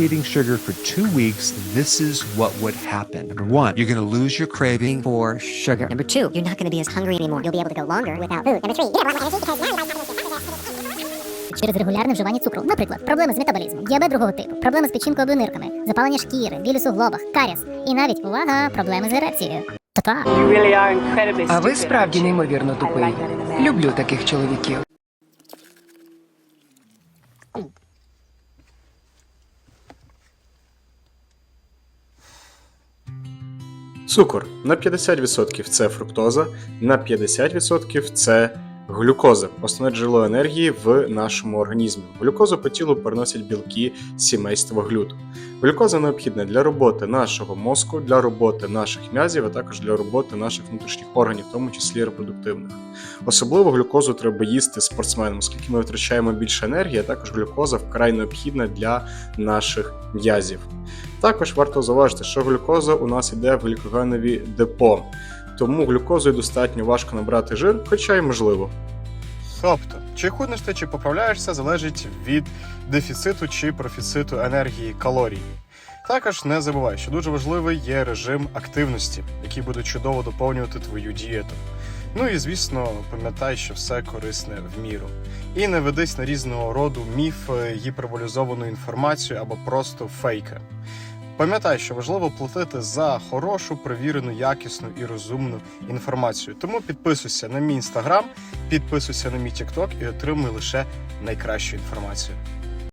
eating sugar for two weeks, this is what would happen. Number one, you're going to lose your craving for sugar. Number two, you're not going to be as hungry anymore. You'll be able to go longer without food. Number three, you have more energy because now you're через регулярне вживання цукру. Наприклад, проблеми з метаболізмом, діабет другого типу, проблеми з печінкою нирками, запалення шкіри, біль у суглобах, каріс і навіть увага, проблеми з ерекцією. Та-та. А ви справді неймовірно тупий. Люблю таких чоловіків. Цукор на 50% це фруктоза, на 50% це глюкоза, основне джерело енергії в нашому організмі. Глюкозу по тілу переносять білки сімейства глюту. Глюкоза необхідна для роботи нашого мозку, для роботи наших м'язів, а також для роботи наших внутрішніх органів, в тому числі репродуктивних. Особливо глюкозу треба їсти спортсменам, оскільки ми витрачаємо більше енергії, а також глюкоза вкрай необхідна для наших м'язів. Також варто зауважити, що глюкоза у нас йде в глікогенові депо, тому глюкозою достатньо важко набрати жир, хоча й можливо. Тобто, чи худнеш ти, чи поправляєшся, залежить від дефіциту чи профіциту енергії калорій. Також не забувай, що дуже важливий є режим активності, який буде чудово доповнювати твою дієту. Ну і звісно, пам'ятай, що все корисне в міру. І не ведись на різного роду міфи, гіперболізовану інформацію або просто фейки. Пам'ятай, що важливо платити за хорошу, перевірену, якісну і розумну інформацію. Тому підписуйся на мій інстаграм, підписуйся на мій тікток і отримуй лише найкращу інформацію.